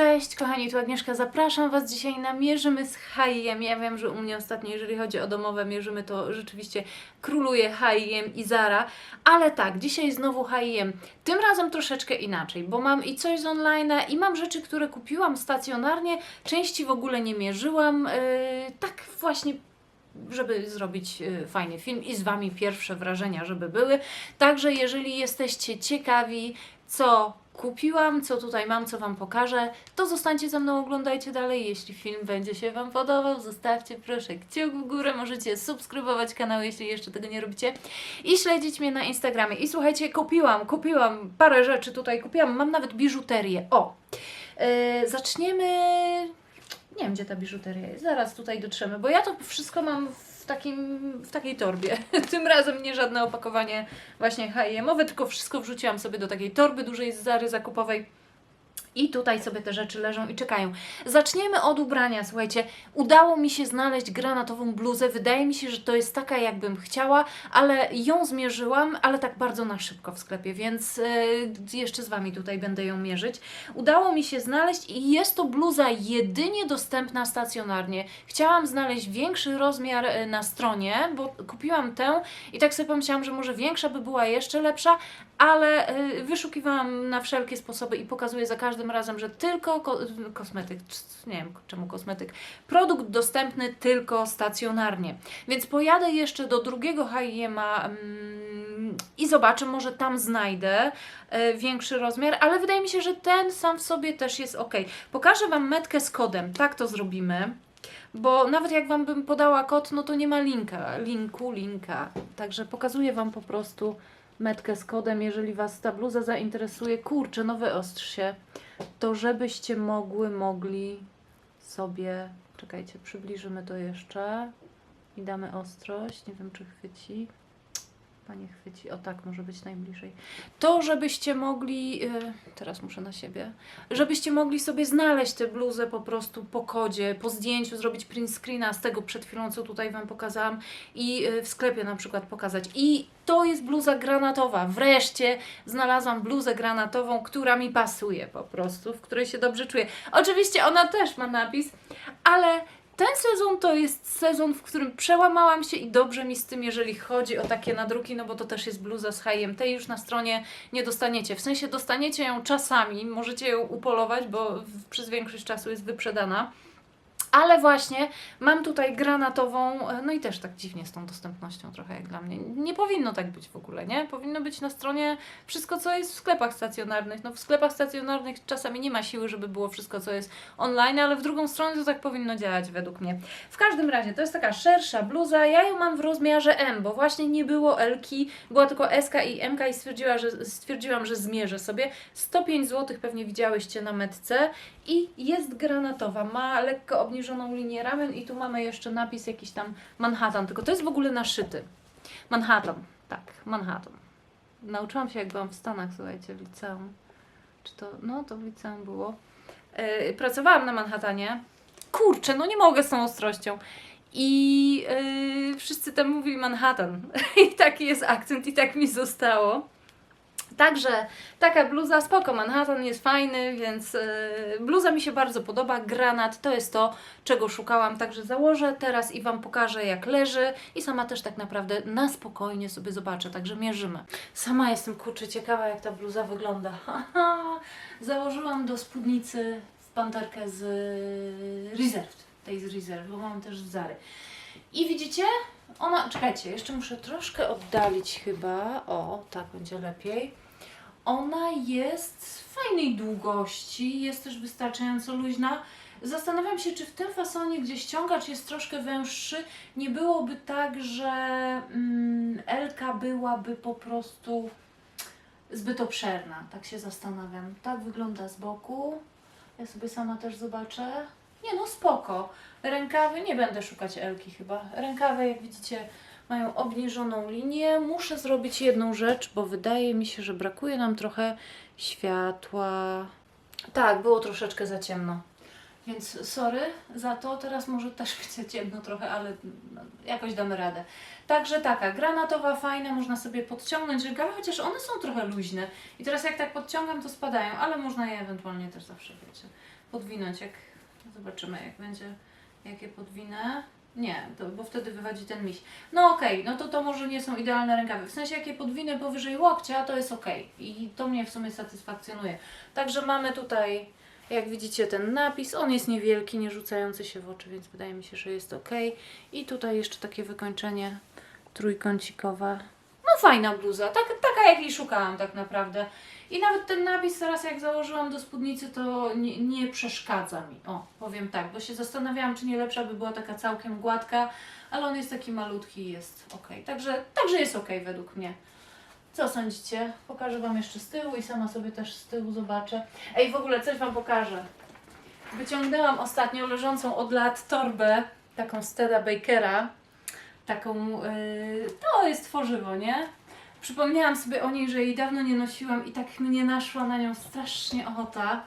Cześć kochani, tu Agnieszka, zapraszam Was dzisiaj na Mierzymy z H&M. Ja wiem, że u mnie ostatnio, jeżeli chodzi o domowe mierzymy, to rzeczywiście króluje H&M i Zara, ale tak, dzisiaj znowu H&M. Tym razem troszeczkę inaczej, bo mam i coś z online i mam rzeczy, które kupiłam stacjonarnie, części w ogóle nie mierzyłam, yy, tak właśnie żeby zrobić y, fajny film i z Wami pierwsze wrażenia, żeby były. Także jeżeli jesteście ciekawi, co kupiłam, co tutaj mam, co Wam pokażę, to zostańcie ze mną, oglądajcie dalej. Jeśli film będzie się Wam podobał, zostawcie proszę kciuk w górę, możecie subskrybować kanał, jeśli jeszcze tego nie robicie i śledzić mnie na Instagramie. I słuchajcie, kupiłam, kupiłam parę rzeczy tutaj, kupiłam, mam nawet biżuterię. O! Yy, zaczniemy nie wiem, gdzie ta biżuteria jest. Zaraz tutaj dotrzemy, bo ja to wszystko mam w, takim, w takiej torbie. Tym razem nie żadne opakowanie właśnie H&M-owe, tylko wszystko wrzuciłam sobie do takiej torby dużej z Zary zakupowej. I tutaj sobie te rzeczy leżą i czekają. Zaczniemy od ubrania. Słuchajcie, udało mi się znaleźć granatową bluzę. Wydaje mi się, że to jest taka, jakbym chciała, ale ją zmierzyłam, ale tak bardzo na szybko w sklepie, więc e, jeszcze z Wami tutaj będę ją mierzyć. Udało mi się znaleźć i jest to bluza jedynie dostępna stacjonarnie. Chciałam znaleźć większy rozmiar e, na stronie, bo kupiłam tę i tak sobie pomyślałam, że może większa by była jeszcze lepsza, ale e, wyszukiwałam na wszelkie sposoby i pokazuję za każdym razem, że tylko ko kosmetyk, nie wiem czemu kosmetyk, produkt dostępny tylko stacjonarnie. Więc pojadę jeszcze do drugiego H&M'a mm, i zobaczę, może tam znajdę e, większy rozmiar, ale wydaje mi się, że ten sam w sobie też jest ok. Pokażę Wam metkę z kodem, tak to zrobimy. Bo nawet jak Wam bym podała kod, no to nie ma linka, linku, linka. Także pokazuję Wam po prostu metkę z kodem, jeżeli Was ta bluza zainteresuje. Kurczę, no wyostrz się. To żebyście mogły, mogli sobie... Czekajcie, przybliżymy to jeszcze. I damy ostrość. Nie wiem, czy chwyci. Panie chwyci. O tak, może być najbliżej. To, żebyście mogli... Yy, teraz muszę na siebie. Żebyście mogli sobie znaleźć tę bluzę po prostu po kodzie, po zdjęciu, zrobić print screena z tego przed chwilą, co tutaj Wam pokazałam i yy, w sklepie na przykład pokazać. I to jest bluza granatowa. Wreszcie znalazłam bluzę granatową, która mi pasuje po prostu, w której się dobrze czuję. Oczywiście ona też ma napis, ale ten sezon to jest sezon, w którym przełamałam się i dobrze mi z tym, jeżeli chodzi o takie nadruki, no bo to też jest bluza z H&M. Tej już na stronie nie dostaniecie. W sensie dostaniecie ją czasami, możecie ją upolować, bo przez większość czasu jest wyprzedana. Ale właśnie mam tutaj granatową, e, no i też tak dziwnie z tą dostępnością trochę jak dla mnie. Nie powinno tak być w ogóle, nie? Powinno być na stronie wszystko, co jest w sklepach stacjonarnych. No w sklepach stacjonarnych czasami nie ma siły, żeby było wszystko, co jest online, ale w drugą stronę to tak powinno działać według mnie. W każdym razie to jest taka szersza bluza. Ja ją mam w rozmiarze M, bo właśnie nie było L-ki, była tylko SK i MK i stwierdziła, że, stwierdziłam, że zmierzę sobie. 105 zł pewnie widziałyście na metce i jest granatowa. Ma lekko obniżoną linię ramen i tu mamy jeszcze napis jakiś tam Manhattan, tylko to jest w ogóle naszyty. Manhattan, tak, Manhattan. Nauczyłam się jak byłam w Stanach, słuchajcie, w liceum. Czy to, no to w liceum było. Yy, pracowałam na Manhattanie. Kurczę, no nie mogę z tą ostrością. I yy, wszyscy tam mówili Manhattan. I taki jest akcent i tak mi zostało. Także taka bluza, spoko, Manhattan jest fajny, więc yy, bluza mi się bardzo podoba. Granat to jest to, czego szukałam, także założę teraz i Wam pokażę jak leży i sama też tak naprawdę na spokojnie sobie zobaczę, także mierzymy. Sama jestem kurczę ciekawa jak ta bluza wygląda. Założyłam do spódnicy panterkę z Reserved, tej z Reserved, bo mam też Zary. I widzicie? Ona, czekajcie, jeszcze muszę troszkę oddalić chyba. O, tak będzie lepiej. Ona jest fajnej długości, jest też wystarczająco luźna. Zastanawiam się, czy w tym fasonie, gdzie ściągacz jest troszkę węższy, nie byłoby tak, że mm, Elka byłaby po prostu zbyt obszerna. Tak się zastanawiam. Tak wygląda z boku. Ja sobie sama też zobaczę. Nie no, spoko. Rękawy, nie będę szukać Elki chyba. Rękawy, jak widzicie, mają obniżoną linię. Muszę zrobić jedną rzecz, bo wydaje mi się, że brakuje nam trochę światła. Tak, było troszeczkę za ciemno. Więc sorry za to, teraz może też za ciemno trochę, ale no, jakoś damy radę. Także taka, granatowa, fajna, można sobie podciągnąć rękawy, chociaż one są trochę luźne. I teraz jak tak podciągam, to spadają, ale można je ewentualnie też zawsze, wiecie, podwinąć, jak zobaczymy, jak będzie, jakie podwinę. Nie, to, bo wtedy wychodzi ten miś. No okej, no to to może nie są idealne rękawy. W sensie, jakie podwinę powyżej łokcia, to jest okej. I to mnie w sumie satysfakcjonuje. Także mamy tutaj, jak widzicie, ten napis. On jest niewielki, nie rzucający się w oczy, więc wydaje mi się, że jest ok. I tutaj jeszcze takie wykończenie trójkącikowe. No fajna bluza, tak, taka jakiej szukałam tak naprawdę. I nawet ten napis teraz jak założyłam do spódnicy, to nie, nie przeszkadza mi. O, powiem tak, bo się zastanawiałam, czy nie lepsza by była taka całkiem gładka, ale on jest taki malutki i jest ok. Także, także jest ok według mnie. Co sądzicie? Pokażę Wam jeszcze z tyłu i sama sobie też z tyłu zobaczę. Ej, w ogóle coś Wam pokażę. Wyciągnęłam ostatnio leżącą od lat torbę, taką Steda Bakera. Taką, yy, to jest tworzywo, nie? Przypomniałam sobie o niej, że jej dawno nie nosiłam i tak mnie naszła na nią strasznie ochota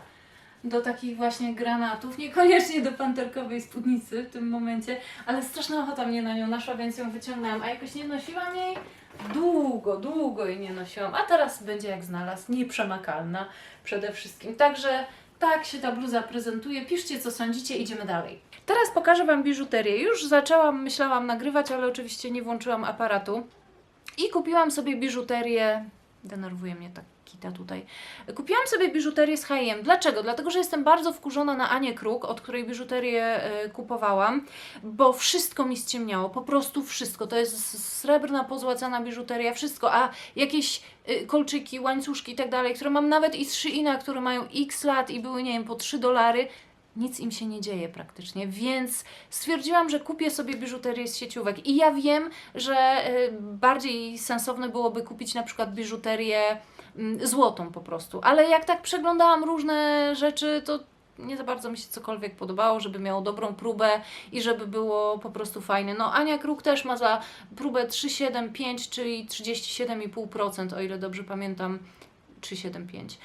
do takich właśnie granatów, niekoniecznie do panterkowej spódnicy w tym momencie, ale straszna ochota mnie na nią naszła, więc ją wyciągnęłam, a jakoś nie nosiłam jej długo, długo jej nie nosiłam, a teraz będzie jak znalazł, nieprzemakalna przede wszystkim. Także tak się ta bluza prezentuje. Piszcie co sądzicie, idziemy dalej. Teraz pokażę Wam biżuterię. Już zaczęłam, myślałam nagrywać, ale oczywiście nie włączyłam aparatu. I kupiłam sobie biżuterię. Denerwuje mnie ta kita tutaj. Kupiłam sobie biżuterię z H&M. Dlaczego? Dlatego, że jestem bardzo wkurzona na Anię Kruk, od której biżuterię e, kupowałam, bo wszystko mi ściemniało. Po prostu wszystko. To jest srebrna, pozłacana biżuteria, wszystko. A jakieś y, kolczyki, łańcuszki i tak dalej, które mam nawet i z Sheina, które mają x lat i były, nie wiem, po 3 dolary, nic im się nie dzieje praktycznie, więc stwierdziłam, że kupię sobie biżuterię z sieciówek. I ja wiem, że y, bardziej sensowne byłoby kupić na przykład biżuterię mm, złotą po prostu. Ale jak tak przeglądałam różne rzeczy, to nie za bardzo mi się cokolwiek podobało, żeby miało dobrą próbę i żeby było po prostu fajne. No Ania Kruk też ma za próbę 3,75, czyli 37,5%, o ile dobrze pamiętam. 3,75.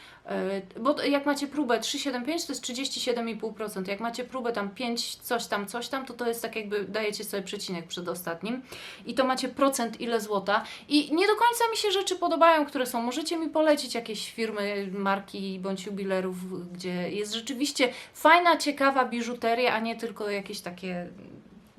Yy, Bo jak macie próbę 3,75 to jest 37,5%. Jak macie próbę tam 5 coś tam, coś tam, to to jest tak jakby dajecie sobie przecinek przed ostatnim. I to macie procent ile złota. I nie do końca mi się rzeczy podobają, które są. Możecie mi polecić jakieś firmy, marki bądź jubilerów, gdzie jest rzeczywiście fajna, ciekawa biżuteria, a nie tylko jakieś takie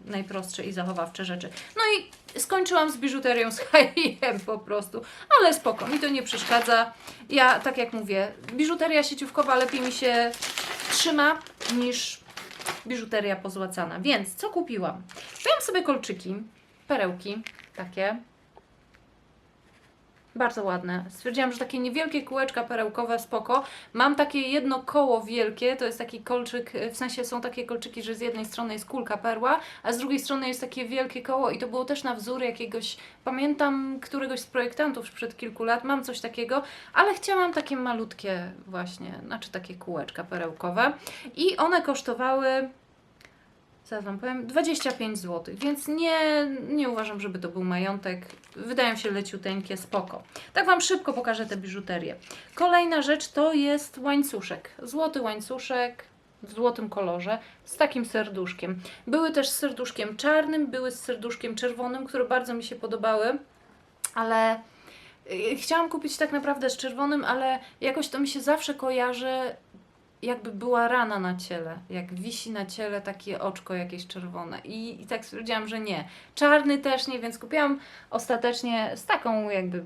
najprostsze i zachowawcze rzeczy. No i skończyłam z biżuterią z H&M po prostu, ale spoko, mi to nie przeszkadza. Ja, tak jak mówię, biżuteria sieciówkowa lepiej mi się trzyma niż biżuteria pozłacana. Więc co kupiłam? Kupiłam sobie kolczyki, perełki takie. Bardzo ładne. Stwierdziłam, że takie niewielkie kółeczka perełkowe spoko. Mam takie jedno koło wielkie, to jest taki kolczyk, w sensie są takie kolczyki, że z jednej strony jest kulka perła, a z drugiej strony jest takie wielkie koło i to było też na wzór jakiegoś, pamiętam któregoś z projektantów sprzed kilku lat, mam coś takiego, ale chciałam takie malutkie właśnie, znaczy takie kółeczka perełkowe i one kosztowały zaraz Wam powiem, 25 zł, więc nie, nie uważam, żeby to był majątek. Wydają się leciuteńkie, spoko. Tak Wam szybko pokażę tę biżuterię. Kolejna rzecz to jest łańcuszek. Złoty łańcuszek w złotym kolorze z takim serduszkiem. Były też z serduszkiem czarnym, były z serduszkiem czerwonym, które bardzo mi się podobały, ale y, chciałam kupić tak naprawdę z czerwonym, ale jakoś to mi się zawsze kojarzy jakby była rana na ciele, jak wisi na ciele takie oczko jakieś czerwone. I, i tak stwierdziłam, że nie. Czarny też nie, więc kupiłam ostatecznie z taką jakby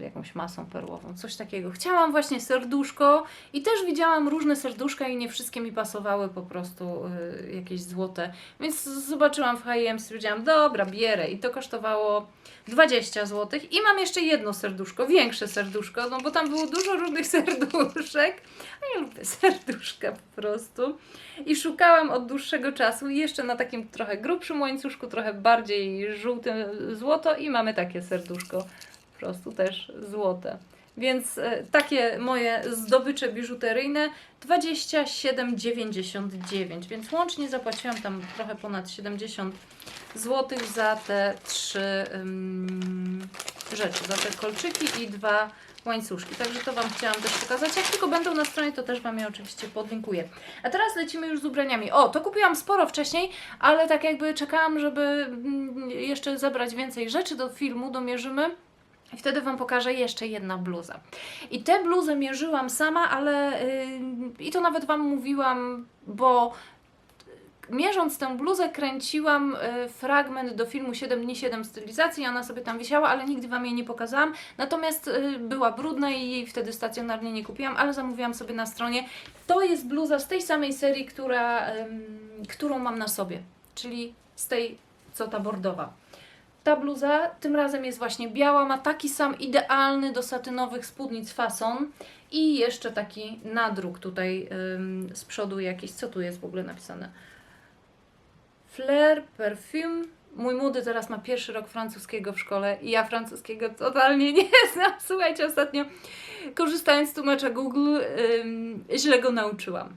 jakąś masą perłową, coś takiego. Chciałam właśnie serduszko i też widziałam różne serduszka i nie wszystkie mi pasowały po prostu y, jakieś złote, więc zobaczyłam w H&M, stwierdziłam, dobra, bierę. I to kosztowało 20 zł i mam jeszcze jedno serduszko, większe serduszko, no bo tam było dużo różnych serduszek, a ja lubię serduszka po prostu. I szukałam od dłuższego czasu jeszcze na takim trochę grubszym łańcuszku, trochę bardziej żółtym złoto i mamy takie serduszko, po prostu też złote. Więc e, takie moje zdobycze biżuteryjne 27,99, więc łącznie zapłaciłam tam trochę ponad 70 zł za te trzy rzeczy, za te kolczyki i dwa łańcuszki. Także to Wam chciałam też pokazać. Jak tylko będą na stronie, to też Wam je oczywiście podlinkuję. A teraz lecimy już z ubraniami. O, to kupiłam sporo wcześniej, ale tak jakby czekałam, żeby mm, jeszcze zebrać więcej rzeczy do filmu, domierzymy. I wtedy Wam pokażę jeszcze jedna bluza. I tę bluzę mierzyłam sama, ale yy, i to nawet Wam mówiłam, bo mierząc tę bluzę kręciłam y, fragment do filmu 7 dni 7 stylizacji, ona sobie tam wisiała, ale nigdy Wam jej nie pokazałam. Natomiast y, była brudna i jej wtedy stacjonarnie nie kupiłam, ale zamówiłam sobie na stronie. To jest bluza z tej samej serii, która, którą mam na sobie, czyli z tej, co ta bordowa. Ta bluza tym razem jest właśnie biała, ma taki sam idealny do satynowych spódnic fason i jeszcze taki nadruk tutaj ym, z przodu jakiś. Co tu jest w ogóle napisane? Flair, perfume. Mój młody teraz ma pierwszy rok francuskiego w szkole i ja francuskiego totalnie nie znam. Słuchajcie, ostatnio korzystając z tłumacza Google źle go nauczyłam.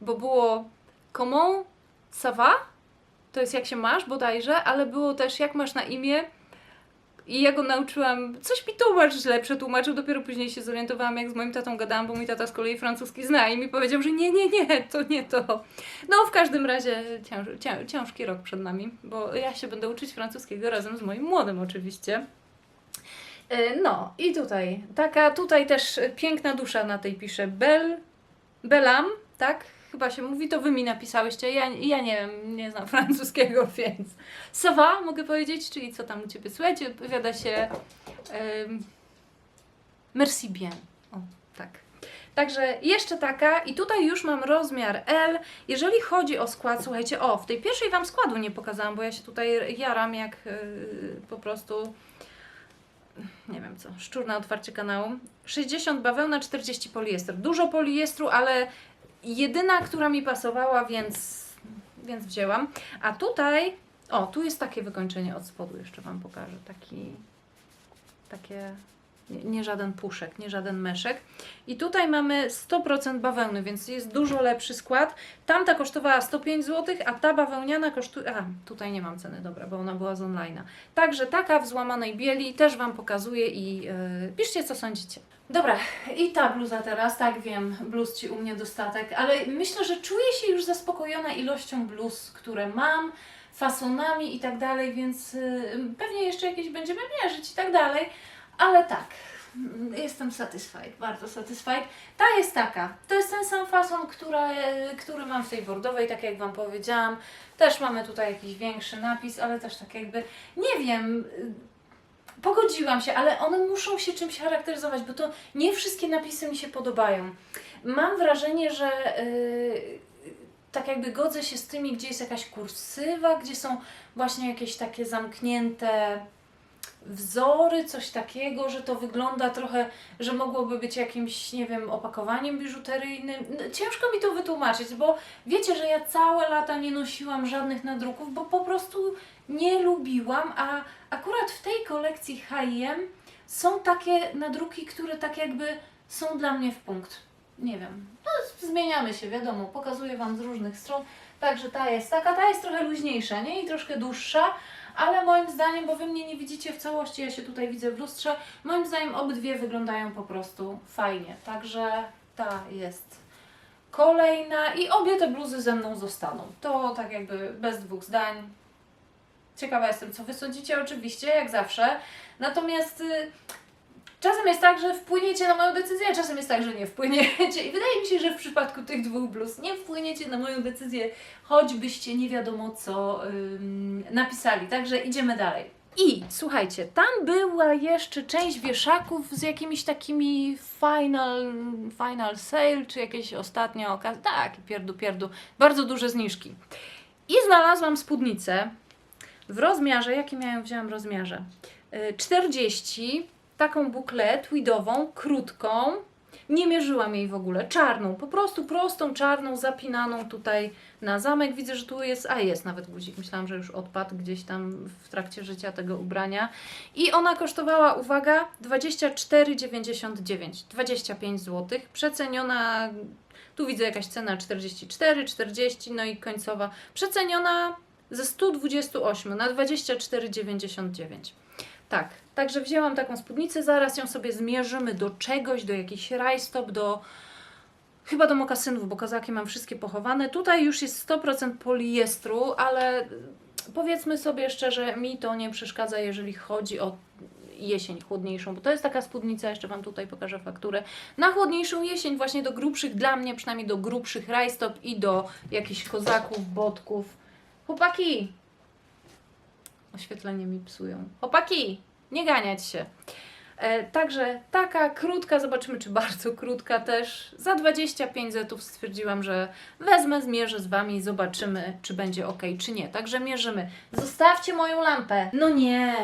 Bo było comment ça va? To jest jak się masz bodajże, ale było też jak masz na imię i ja go nauczyłam, coś mi tłumacz źle przetłumaczył, dopiero później się zorientowałam, jak z moim tatą gadałam, bo mój tata z kolei francuski zna i mi powiedział, że nie, nie, nie, to nie to. No, w każdym razie cięż, cię, ciężki rok przed nami, bo ja się będę uczyć francuskiego razem z moim młodym oczywiście. E, No i tutaj, taka tutaj też piękna dusza na tej pisze, Bel, Belam, tak? Chyba się mówi, to wy mi napisałyście, ja, ja nie wiem, nie znam francuskiego, więc ça va, mogę powiedzieć, czyli co tam u Ciebie słuchajcie, odpowiada się em, merci bien, o tak. Także jeszcze taka i tutaj już mam rozmiar L. Jeżeli chodzi o skład, słuchajcie, o, w tej pierwszej Wam składu nie pokazałam, bo ja się tutaj jaram jak yy, po prostu nie wiem co, szczur na otwarcie kanału. 60 bawełna, 40 poliester. Dużo poliestru, ale jedyna, która mi pasowała, więc, więc wzięłam. A tutaj, o, tu jest takie wykończenie od spodu, jeszcze Wam pokażę. Taki, takie, nie, żaden puszek, nie żaden meszek. I tutaj mamy 100% bawełny, więc jest dużo lepszy skład. Tamta kosztowała 105 zł, a ta bawełniana kosztuje... A, tutaj nie mam ceny, dobra, bo ona była z online'a. Także taka w złamanej bieli też Wam pokazuję i yy, piszcie, co sądzicie. Dobra, i ta bluza teraz, tak wiem, bluz Ci u mnie dostatek, ale myślę, że czuję się już zaspokojona ilością bluz, które mam, fasonami i tak dalej, więc y, pewnie jeszcze jakieś będziemy mierzyć i tak dalej, ale tak, jestem satisfied, bardzo satisfied. Ta jest taka, to jest ten sam fason, która, który mam w tej bordowej, tak jak Wam powiedziałam. Też mamy tutaj jakiś większy napis, ale też tak jakby, nie wiem, pogodziłam się, ale one muszą się czymś charakteryzować, bo to nie wszystkie napisy mi się podobają. Mam wrażenie, że yy, tak jakby godzę się z tymi, gdzie jest jakaś kursywa, gdzie są właśnie jakieś takie zamknięte wzory, coś takiego, że to wygląda trochę, że mogłoby być jakimś, nie wiem, opakowaniem biżuteryjnym. No, Ciężko mi to wytłumaczyć, bo wiecie, że ja całe lata nie nosiłam żadnych nadruków, bo po prostu nie lubiłam, a akurat w tej kolekcji H&M są takie nadruki, które tak jakby są dla mnie w punkt. Nie wiem. No, zmieniamy się, wiadomo, pokazuję Wam z różnych stron. Także ta jest taka, ta jest trochę luźniejsza, nie? I troszkę dłuższa, ale moim zdaniem, bo Wy mnie nie widzicie w całości, ja się tutaj widzę w lustrze, moim zdaniem obydwie wyglądają po prostu fajnie. Także ta jest kolejna i obie te bluzy ze mną zostaną. To tak jakby bez dwóch zdań. Ciekawa jestem, co Wy sądzicie, oczywiście, jak zawsze. Natomiast y, czasem jest tak, że wpłyniecie na moją decyzję, a czasem jest tak, że nie wpłyniecie. I wydaje mi się, że w przypadku tych dwóch bluz nie wpłyniecie na moją decyzję, choćbyście nie wiadomo co ym, napisali. Także idziemy dalej. I słuchajcie, tam była jeszcze część wieszaków z jakimiś takimi final, final sale, czy jakieś ostatnie okazje. Tak, pierdu, pierdu. Bardzo duże zniżki. I znalazłam spódnicę w rozmiarze, jaki miałem, wziąłem rozmiarze? Y, 40, taką buklet tweedową, krótką. Nie mierzyłam jej w ogóle, czarną, po prostu prostą, czarną, zapinaną tutaj na zamek. Widzę, że tu jest, a jest nawet guzik. Myślałam, że już odpadł gdzieś tam w trakcie życia tego ubrania. I ona kosztowała, uwaga, 24,99, 25 zł. Przeceniona, tu widzę jakaś cena 44, 40, no i końcowa. Przeceniona ze 128 na 24,99. Tak, także wzięłam taką spódnicę, zaraz ją sobie zmierzymy do czegoś, do jakichś rajstop, do chyba do mokasynów, bo kozaki mam wszystkie pochowane. Tutaj już jest 100% poliestru, ale powiedzmy sobie szczerze, mi to nie przeszkadza, jeżeli chodzi o jesień chłodniejszą, bo to jest taka spódnica, jeszcze Wam tutaj pokażę fakturę, na chłodniejszą jesień właśnie do grubszych, dla mnie przynajmniej do grubszych rajstop i do jakichś kozaków, botków. Chłopaki! Oświetlenie mi psują. Chłopaki! Nie ganiać się. E, także taka krótka, zobaczymy czy bardzo krótka też. Za 25 zetów stwierdziłam, że wezmę, zmierzę z Wami i zobaczymy, czy będzie ok, czy nie. Także mierzymy. Zostawcie moją lampę. No nie,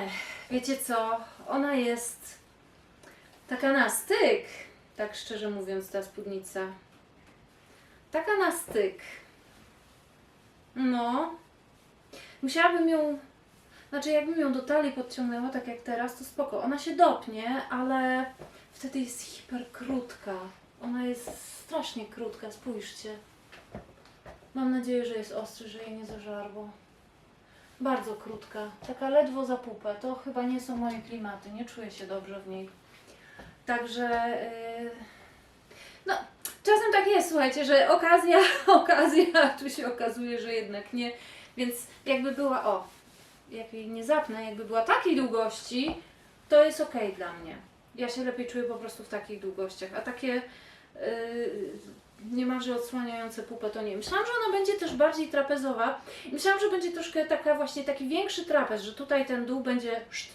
wiecie co? Ona jest taka na styk. Tak szczerze mówiąc, ta spódnica. Taka na styk. No. Musiałabym ją znaczy, jakbym ją do talii podciągnęła, tak jak teraz, to spoko. Ona się dopnie, ale wtedy jest hiper krótka. Ona jest strasznie krótka, spójrzcie. Mam nadzieję, że jest ostry, że jej nie zażarło. Bardzo krótka, taka ledwo za pupę. To chyba nie są moje klimaty, nie czuję się dobrze w niej. Także, yy... no, czasem tak jest, słuchajcie, że okazja, okazja, tu się okazuje, że jednak nie. Więc jakby była, o, jak jej nie zapnę, jakby była takiej długości, to jest ok dla mnie. Ja się lepiej czuję po prostu w takich długościach, a takie yy, niemalże odsłaniające pupę to nie. Myślałam, że ona będzie też bardziej trapezowa. Myślałam, że będzie troszkę taka właśnie taki większy trapez, że tutaj ten dół będzie szt,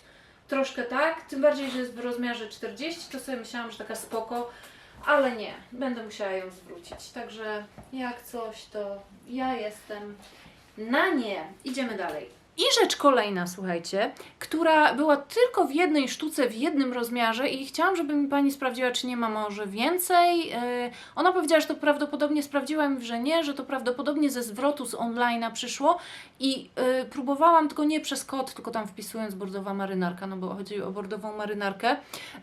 troszkę tak, tym bardziej, że jest w rozmiarze 40, to sobie myślałam, że taka spoko, ale nie, będę musiała ją zwrócić. Także jak coś, to ja jestem na nie. Idziemy dalej. I rzecz kolejna, słuchajcie, która była tylko w jednej sztuce, w jednym rozmiarze i chciałam, żeby mi Pani sprawdziła, czy nie ma może więcej. Yy, ona powiedziała, że to prawdopodobnie, sprawdziłam, że nie, że to prawdopodobnie ze zwrotu z online'a przyszło i yy, próbowałam, tylko nie przez kod, tylko tam wpisując bordowa marynarka, no bo chodzi o bordową marynarkę.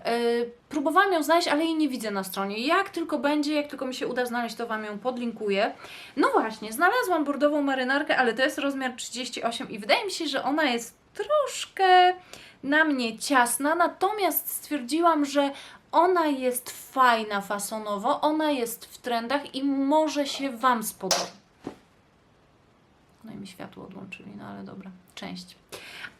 Yy, próbowałam ją znaleźć, ale jej nie widzę na stronie. Jak tylko będzie, jak tylko mi się uda znaleźć, to Wam ją podlinkuję. No właśnie, znalazłam bordową marynarkę, ale to jest rozmiar 38 i wydaje mi się, że ona jest troszkę na mnie ciasna, natomiast stwierdziłam, że ona jest fajna fasonowo, ona jest w trendach i może się Wam spodobać. No i mi światło odłączyli, no ale dobra, część.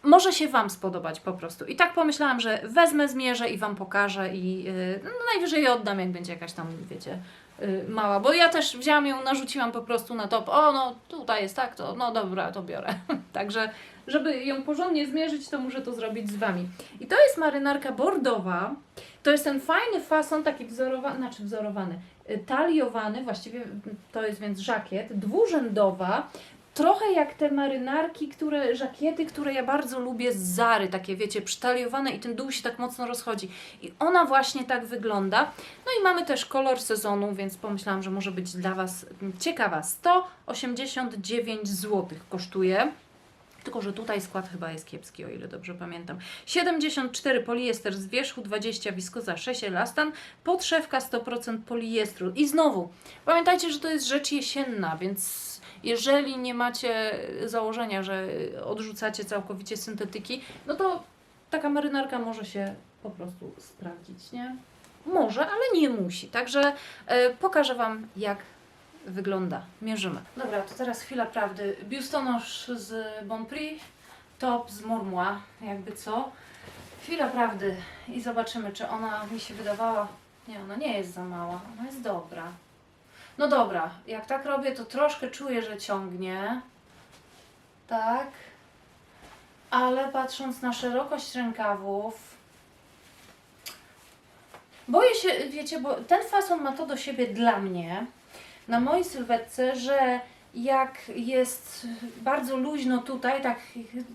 Może się Wam spodobać po prostu. I tak pomyślałam, że wezmę, zmierzę i Wam pokażę i yy, najwyżej je oddam, jak będzie jakaś tam, wiecie, yy, mała. Bo ja też wzięłam ją, narzuciłam po prostu na top. O, no tutaj jest tak, to no dobra, to biorę. Także, żeby ją porządnie zmierzyć, to muszę to zrobić z Wami. I to jest marynarka bordowa. To jest ten fajny fason, taki wzorowany, znaczy wzorowany, y, taliowany, właściwie to jest więc żakiet, dwurzędowa, trochę jak te marynarki, które, żakiety, które ja bardzo lubię z Zary, takie wiecie, przytaliowane i ten dół się tak mocno rozchodzi. I ona właśnie tak wygląda. No i mamy też kolor sezonu, więc pomyślałam, że może być dla Was ciekawa. 189 zł kosztuje. Tylko, że tutaj skład chyba jest kiepski, o ile dobrze pamiętam. 74 poliester z wierzchu, 20 wiskoza, 6 elastan, podszewka 100% poliestru. I znowu, pamiętajcie, że to jest rzecz jesienna, więc jeżeli nie macie założenia, że odrzucacie całkowicie syntetyki, no to taka marynarka może się po prostu sprawdzić, nie? Może, ale nie musi. Także e, pokażę Wam, jak wygląda. Mierzymy. Dobra, to teraz chwila prawdy. Biustonosz z Bonprix, top z Mormua, jakby co. Chwila prawdy i zobaczymy, czy ona mi się wydawała. Nie, ona nie jest za mała, ona jest dobra. No dobra, jak tak robię, to troszkę czuję, że ciągnie. Tak. Ale patrząc na szerokość rękawów, boję się, wiecie, bo ten fason ma to do siebie dla mnie, na mojej sylwetce, że jak jest bardzo luźno tutaj, tak,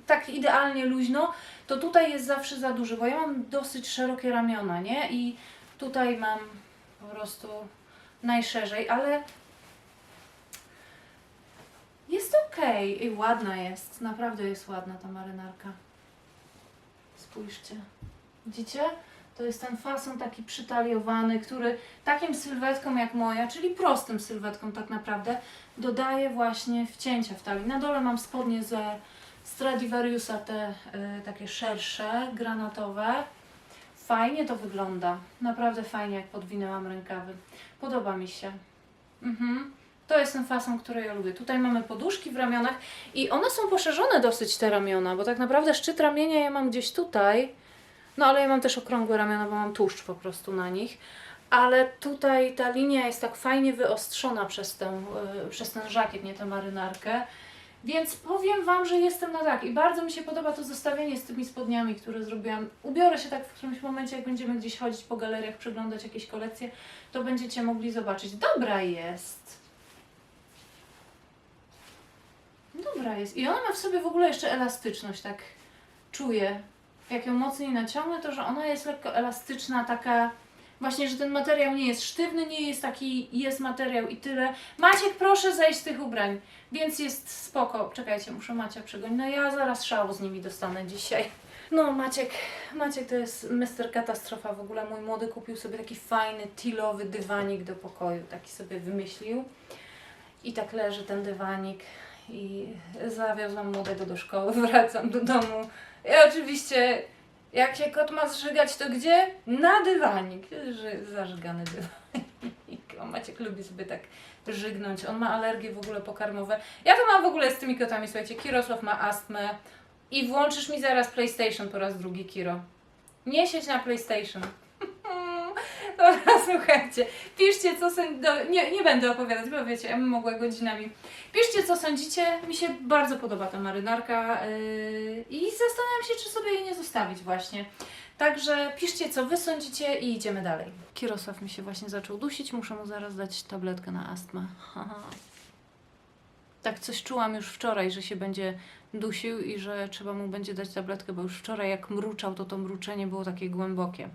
tak idealnie luźno, to tutaj jest zawsze za duży, bo ja mam dosyć szerokie ramiona, nie? I tutaj mam po prostu najszerzej, ale jest okej i ładna jest. Naprawdę jest ładna ta marynarka. Spójrzcie. Widzicie? To jest ten fason taki przytaliowany, który takim sylwetkom jak moja, czyli prostym sylwetkom tak naprawdę, dodaje właśnie wcięcia w talii. Na dole mam spodnie ze Stradivariusa, te y, takie szersze, granatowe. Fajnie to wygląda. Naprawdę fajnie, jak podwinęłam rękawy. Podoba mi się. Mhm. To jest ten fason, który ja lubię. Tutaj mamy poduszki w ramionach i one są poszerzone dosyć te ramiona, bo tak naprawdę szczyt ramienia ja mam gdzieś tutaj, No ale ja mam też okrągłe ramiona, bo mam tłuszcz po prostu na nich. Ale tutaj ta linia jest tak fajnie wyostrzona przez, tę, y, przez ten żakiet, nie tę marynarkę. Więc powiem Wam, że jestem na tak i bardzo mi się podoba to zestawienie z tymi spodniami, które zrobiłam. Ubiorę się tak w którymś momencie, jak będziemy gdzieś chodzić po galeriach, przeglądać jakieś kolekcje, to będziecie mogli zobaczyć. Dobra jest. Dobra jest. I ona ma w sobie w ogóle jeszcze elastyczność, tak czuję. Jak ją mocniej naciągnę, to że ona jest lekko elastyczna, taka właśnie, że ten materiał nie jest sztywny, nie jest taki, jest materiał i tyle. Maciek, proszę zejść z tych ubrań, więc jest spoko. Czekajcie, muszę Macia przegonić. No ja zaraz szału z nimi dostanę dzisiaj. No Maciek, Maciek to jest mister katastrofa w ogóle. Mój młody kupił sobie taki fajny, tilowy dywanik do pokoju, taki sobie wymyślił. I tak leży ten dywanik i zawiozłam młodego do szkoły, wracam do domu. I oczywiście, jak się kot ma zżygać, to gdzie? Na dywanik. Zażygany dywanik. O, Maciek lubi sobie tak żygnąć. On ma alergie w ogóle pokarmowe. Ja to mam w ogóle z tymi kotami, słuchajcie. Kirosław ma astmę. I włączysz mi zaraz PlayStation po raz drugi, Kiro. Nie siedź na PlayStation. Dobra, słuchajcie. Piszcie, co sądzicie. Nie, nie będę opowiadać, bo wiecie, ja bym mogła godzinami. Piszcie, co sądzicie. Mi się bardzo podoba ta marynarka yy, i zastanawiam się, czy sobie jej nie zostawić właśnie. Także piszcie, co wy sądzicie i idziemy dalej. Kirosław mi się właśnie zaczął dusić, muszę mu zaraz dać tabletkę na astmę. Tak coś czułam już wczoraj, że się będzie dusił i że trzeba mu będzie dać tabletkę, bo już wczoraj jak mruczał, to to mruczenie było takie głębokie.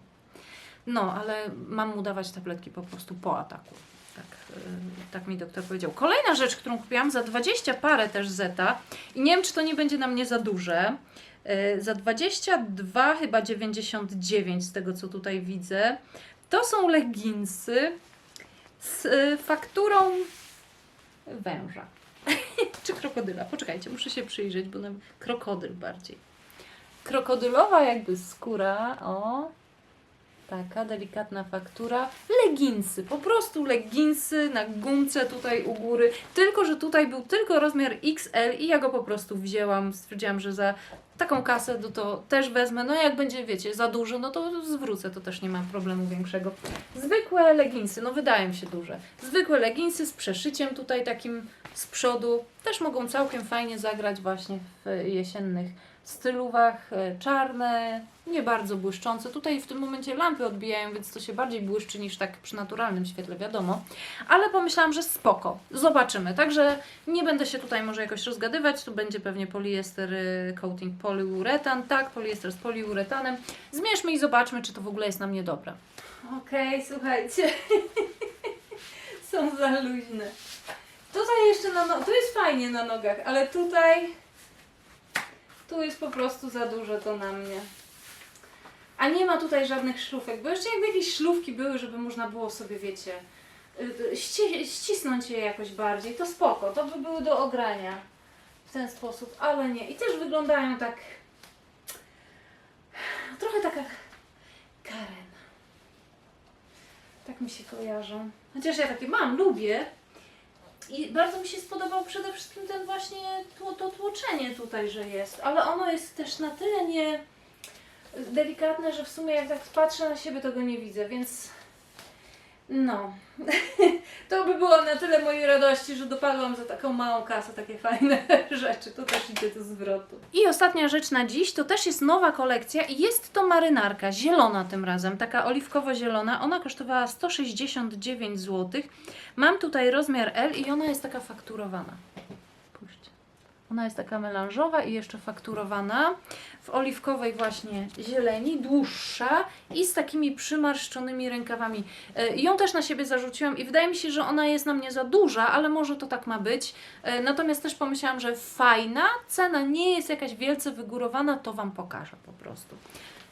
No, ale mam mu dawać tabletki po prostu po ataku. Tak, yy, tak mi doktor powiedział. Kolejna rzecz, którą kupiłam za 20 parę też Zeta i nie wiem, czy to nie będzie na mnie za duże. Yy, za 22 chyba 99 z tego, co tutaj widzę. To są leginsy z yy, fakturą węża. czy krokodyla? Poczekajcie, muszę się przyjrzeć, bo nam krokodyl bardziej. Krokodylowa jakby skóra, o, Taka delikatna faktura. Leginsy, po prostu leginsy na gumce tutaj u góry. Tylko, że tutaj był tylko rozmiar XL i ja go po prostu wzięłam. Stwierdziłam, że za taką kasę to, to też wezmę. No jak będzie, wiecie, za duży, no to zwrócę, to też nie ma problemu większego. Zwykłe leginsy, no wydają się duże. Zwykłe leginsy z przeszyciem tutaj takim z przodu. Też mogą całkiem fajnie zagrać właśnie w jesiennych stylówach. e, Czarne, nie bardzo błyszczące. Tutaj w tym momencie lampy odbijają, więc to się bardziej błyszczy niż tak przy naturalnym świetle, wiadomo. Ale pomyślałam, że spoko. Zobaczymy. Także nie będę się tutaj może jakoś rozgadywać. Tu będzie pewnie poliester y, coating poliuretan. Tak, poliester z poliuretanem. Zmierzmy i zobaczmy, czy to w ogóle jest na mnie dobre. Okej, słuchajcie. Są za luźne. Tutaj jeszcze na no... Tu jest fajnie na nogach, ale tutaj... Tu jest po prostu za dużo to na mnie. A nie ma tutaj żadnych szlufek, bo jeszcze jakby jakieś szlufki były, żeby można było sobie, wiecie, y, ści ścisnąć je jakoś bardziej, to spoko, to by były do ogrania w ten sposób, ale nie. I też wyglądają tak trochę taka Karen. Tak mi się kojarzą. Chociaż ja takie mam, lubię. I bardzo mi się spodobał przede wszystkim ten właśnie tło, to tłoczenie tutaj, że jest, ale ono jest też na tyle nie delikatne, że w sumie jak tak patrzę na siebie, to go nie widzę, więc no. to by było na tyle mojej radości, że dopadłam za taką małą kasę takie fajne rzeczy. To też idzie do zwrotu. I ostatnia rzecz na dziś, to też jest nowa kolekcja i jest to marynarka, zielona tym razem, taka oliwkowo-zielona. Ona kosztowała 169 zł. Mam tutaj rozmiar L i ona jest taka fakturowana. Ona jest taka melanżowa i jeszcze fakturowana oliwkowej właśnie zieleni, dłuższa i z takimi przymarszczonymi rękawami. E, Ją też na siebie zarzuciłam i wydaje mi się, że ona jest na mnie za duża, ale może to tak ma być. E, Natomiast też pomyślałam, że fajna, cena nie jest jakaś wielce wygórowana, to Wam pokażę po prostu.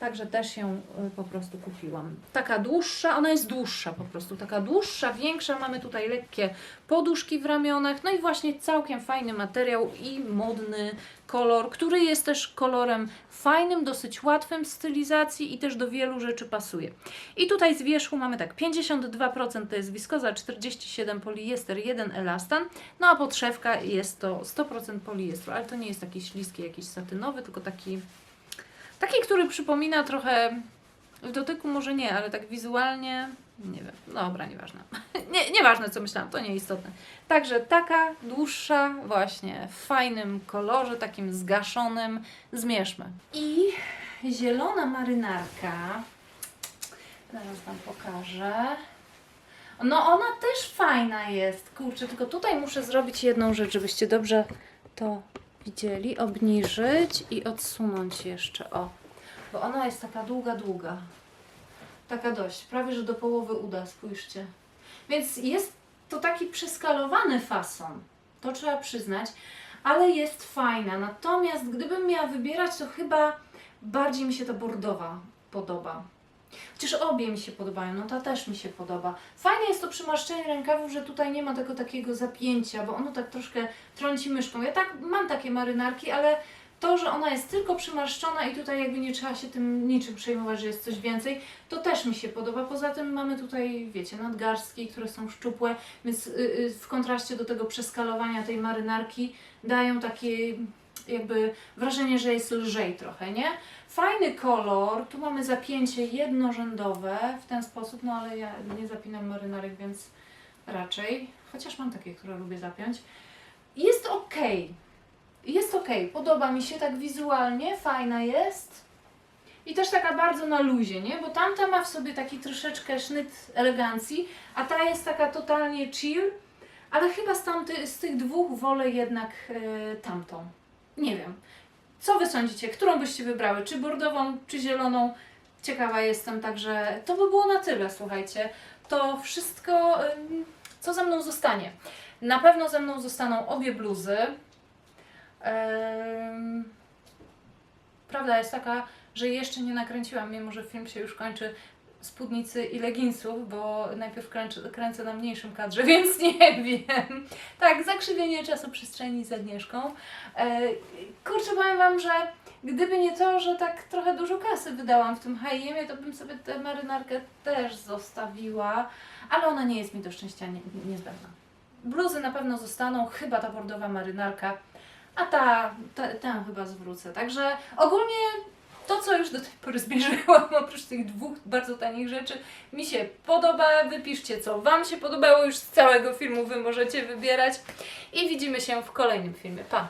Także też ją y, po prostu kupiłam. Taka dłuższa, ona jest dłuższa po prostu, taka dłuższa, większa. Mamy tutaj lekkie poduszki w ramionach, no i właśnie całkiem fajny materiał i modny kolor, który jest też kolorem fajnym, dosyć łatwym w stylizacji i też do wielu rzeczy pasuje. I tutaj z wierzchu mamy tak, 52% to jest wiskoza, 47% poliester, 1 elastan, no a podszewka jest to 100% poliestru, ale to nie jest taki śliski, jakiś satynowy, tylko taki Taki, który przypomina trochę, w dotyku może nie, ale tak wizualnie, nie wiem, dobra, nieważne. Nie, nieważne co myślałam, to nieistotne. Także taka dłuższa, właśnie w fajnym kolorze, takim zgaszonym, zmierzmy. I zielona marynarka, zaraz Wam pokażę. No ona też fajna jest, kurczę, tylko tutaj muszę zrobić jedną rzecz, żebyście dobrze to widzieli, obniżyć i odsunąć jeszcze, o. Bo ona jest taka długa, długa. Taka dość, prawie że do połowy uda, spójrzcie. Więc jest to taki przeskalowany fason, to trzeba przyznać, ale jest fajna. Natomiast gdybym miała wybierać, to chyba bardziej mi się ta bordowa podoba. Chociaż obie mi się podobają, no ta też mi się podoba. Fajne jest to przymaszczenie rękawów, że tutaj nie ma tego takiego zapięcia, bo ono tak troszkę trąci myszką. Ja tak mam takie marynarki, ale to, że ona jest tylko przymarszczona i tutaj jakby nie trzeba się tym niczym przejmować, że jest coś więcej, to też mi się podoba. Poza tym mamy tutaj, wiecie, nadgarstki, które są szczupłe, więc y, y, w kontraście do tego przeskalowania tej marynarki dają takie jakby wrażenie, że jest lżej trochę, nie? Fajny kolor, tu mamy zapięcie jednorzędowe w ten sposób, no ale ja nie zapinam marynarek, więc raczej, chociaż mam takie, które lubię zapiąć. Jest ok, jest ok, podoba mi się tak wizualnie, fajna jest. I też taka bardzo na luzie, nie? Bo tamta ma w sobie taki troszeczkę sznyt elegancji, a ta jest taka totalnie chill, ale chyba z, tamty, z tych dwóch wolę jednak e, tamtą. Nie wiem. Co Wy sądzicie? Którą byście wybrały? Czy bordową, czy zieloną? Ciekawa jestem, także to by było na tyle, słuchajcie. To wszystko, co ze mną zostanie. Na pewno ze mną zostaną obie bluzy. Prawda jest taka, że jeszcze nie nakręciłam, mimo że film się już kończy, spódnicy i leginsów, bo najpierw kręcę, kręcę na mniejszym kadrze, więc nie wiem. Tak, zakrzywienie czasoprzestrzeni z Agnieszką. E, kurczę, powiem Wam, że gdyby nie to, że tak trochę dużo kasy wydałam w tym H&M, to bym sobie tę marynarkę też zostawiła, ale ona nie jest mi do szczęścia nie, niezbędna. Bluzy na pewno zostaną, chyba ta bordowa marynarka, a ta, ta, tę chyba zwrócę. Także ogólnie to, co już do tej pory zbierzyłam, oprócz tych dwóch bardzo tanich rzeczy, mi się podoba. Wypiszcie, co Wam się podobało już z całego filmu, Wy możecie wybierać. I widzimy się w kolejnym filmie. Pa!